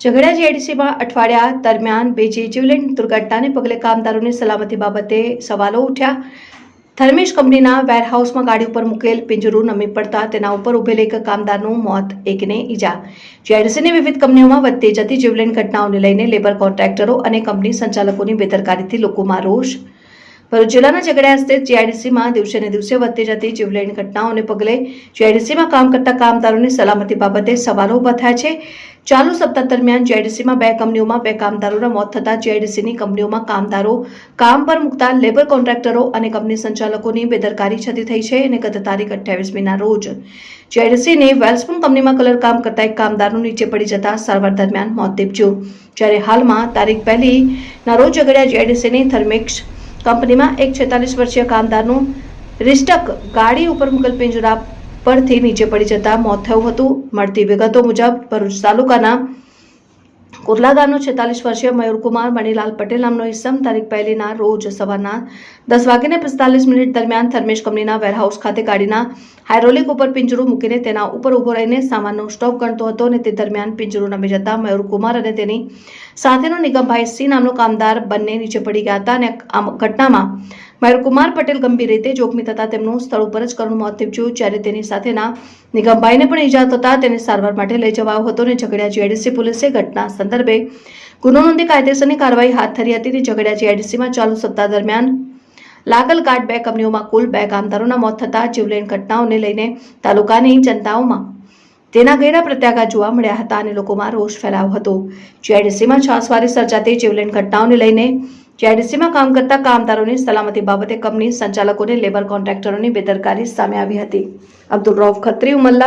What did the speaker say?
ઝઘડિયા જીઆઈડીસીમાં અઠવાડિયા દરમિયાન બેજી જીવલેણ દુર્ઘટનાને પગલે કામદારોની સલામતી બાબતે સવાલો ઉઠ્યા. થર્મેશ કંપનીના વેરહાઉસમાં ગાડી ઉપર મૂકેલ પિંજરું નમી પડતા તેના ઉપર ઉભેલ એક કામદારનું મોત, એકને ઈજા. જીઆઈડીસીની વિવિધ કંપનીઓમાં વધતી જતી જીવલેણ ઘટનાઓને લઈને લેબર કોન્ટ્રાક્ટરો અને કંપની સંચાલકોની બેદરકારીથી લોકોમાં રોષ ભરૂચ જિલ્લાના ઝઘડિયા સ્થિત જીઆઈડીસીમાં દિવસે ને દિવસે વધતી જતી જીવલેણ ઘટનાઓને પગલે જીઆઈડીસીમાં કામ કરતા કામદારોની સલામતી બાબતે સવાલો ઊભા થયા છે. ચાલુ સપ્તાહ દરમિયાન જીઆઈડીસીમાં બે કંપનીઓમાં બે કામદારોના મોત થતાં જીઆઈડીસીની કંપનીઓમાં કામદારો, કામ પર મૂકતા લેબર કોન્ટ્રાક્ટરો અને કંપની સંચાલકોની બેદરકારી છતી થઈ છે અને ગત તારીખ અઠ્યાવીસમીના રોજ જીઆઈડીસીની વેલ્સપુન કંપનીમાં કલર કામ કરતા એક કામદારનું નીચે પડી જતા સારવાર દરમિયાન મોત નીપજ્યું. જ્યારે હાલમાં તારીખ પહેલીના રોજ ઝઘડિયા જીઆઈડીસીની થર્મેક્સ કંપનીમાં એક છેતાલીસ વર્ષીય કામદારનું રિસ્ટક ગાડી ઉપર મુકેલ પિંજરા પરથી નીચે પડી જતા મોત થયું હતું. મળતી વિગતો મુજબ ભરૂચ તાલુકાના કુર્લા ગામનો છેતાલીસ વર્ષીય મયુરકુમાર મણીલાલ પટેલ નામનો ઇસમ તારીખ પહેલીના રોજ સવારના દસ વાગ્યાને પિસ્તાલીસ મિનિટ દરમિયાન થર્મેશ કંપનીના વેરહાઉસ ખાતે ગાડીના હાઇડ્રોલિક ઉપર પિંજરું મૂકીને તેના ઉપર ઊભો રહીને સામાનનો સ્ટોક ગણતો હતો અને તે દરમિયાન પિંજરું નમી જતા મયુરકુમાર અને તેની સાથેનો નિગમભાઈ સિંહ નામનો કામદાર બંને નીચે પડી ગયા હતા અને આ ઘટનામાં મયુરકુમાર પટેલ ગંભીર રીતે જોખમી થતા તેમનું સ્થળ ઉપર જ કરુણ મોત નીપજ્યું. જ્યારે તેની સાથેના નિગમભાઈને પણ ઈજા થતા તેને સારવાર માટે લઈ જવાયો હતો અને ઝઘડિયા જીઆઈડીસી પોલીસે ઘટના સંદર્ભે ગુનો નોંધી કાયદેસરની કાર્યવાહી હાથ ધરી હતી અને ઝઘડિયા જીઆઈડીસીમાં ચાલુ સપ્તાહ દરમિયાન લાગલ કાર્ડ બે કંપનીઓમાં કુલ બે કામદારોના મોત થતા જીવલેણ ઘટનાઓને લઈને તાલુકાની જનતાઓમાં તેના ગેડા પ્રત્યાઘાત જોવા મળ્યા હતા અને લોકોમાં રોષ ફેલાયો હતો. જીઆઈડીસીમાં સવારે સર્જાતી જીવલેણ ઘટનાઓને લઈને જીઆઈડીસીમાં કામ કરતા કામદારોની સલામતી બાબતે કંપની સંચાલકોને લેબર કોન્ટ્રાક્ટરોની બેદરકારી સામે આવી હતી. અબ્દુલ રૌફ ખત્રી, ઉમલ્લા